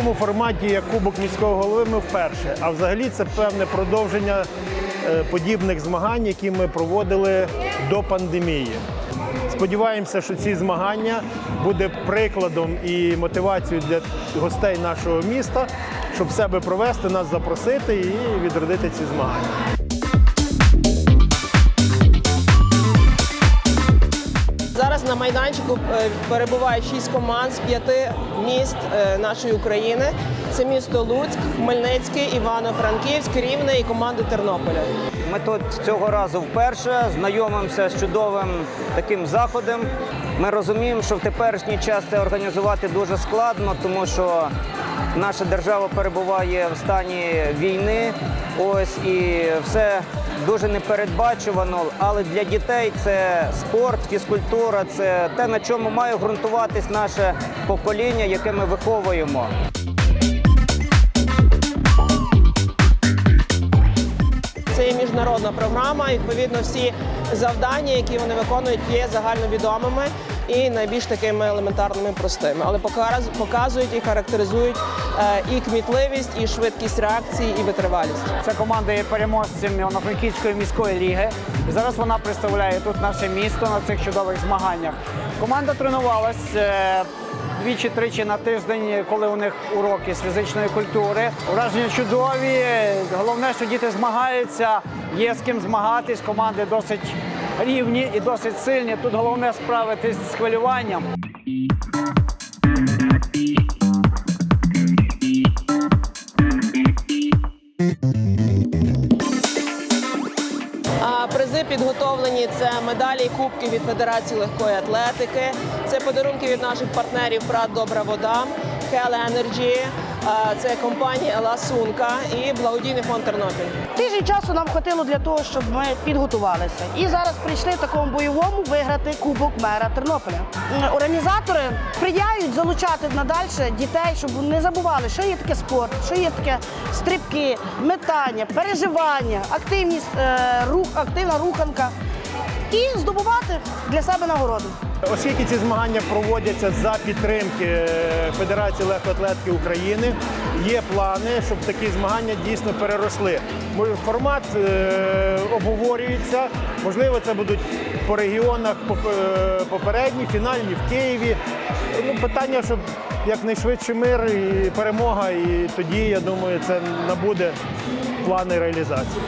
форматі як Кубок міського голови ми вперше. А взагалі це певне продовження е, подібних змагань, які ми проводили до пандемії. Сподіваємося, що ці змагання буде прикладом і мотивацією для гостей нашого міста, щоб себе провести, нас запросити і відродити ці змагання. На майданчику е, перебуває шість команд з п'яти міст е, нашої України. Це місто Луцьк, Хмельницький, Івано-Франківськ, Рівне і команди Тернополя. Ми тут цього разу вперше знайомимося з чудовим таким заходом. Ми розуміємо, що в теперішній час це організувати дуже складно, тому що наша держава перебуває в стані війни. Ось і все дуже непередбачувано. Але для дітей це спорт, фізкультура, це те, на чому має ґрунтуватись наше покоління, яке ми виховуємо. Це є міжнародна програма. Відповідно, всі завдання, які вони виконують, є загальновідомими і найбільш такими елементарними простими. Але показують і характеризують е, і кмітливість, і швидкість реакції, і витривалість. Ця команда є переможцем Івано-Франківської міської ліги. Зараз вона представляє тут наше місто на цих чудових змаганнях. Команда тренувалась е, двічі-тричі на тиждень, коли у них уроки з фізичної культури. Враження чудові. Головне, що діти змагаються, є з ким змагатись. Команди досить рівні і досить сильні. Тут головне справитись з хвилюванням. Призи підготовлені це медалі і кубки від Федерації легкої атлетики. Це подарунки від наших партнерів Прат Добра вода, Energy, а, це компанія Ласунка і благодійний фонд Тернопіль. Тиждень часу нам хватило для того, щоб ми підготувалися. І зараз прийшли в такому бойовому виграти Кубок мера Тернополя. Організатори сприяють залучати надальше дітей, щоб не забували, що є таке спорт, що є таке стрибки, метання, переживання, активність, е, рух, активна руханка і здобувати для себе нагороду. Оскільки ці змагання проводяться за підтримки е, Федерації легкоатлетики України, є плани, щоб такі змагання дійсно переросли. Формат е, обговорюється. Можливо, це будуть по регіонах е, попередні, фінальні в Києві. Ну, питання, щоб якнайшвидше мир і перемога, і тоді, я думаю, це набуде плани реалізації.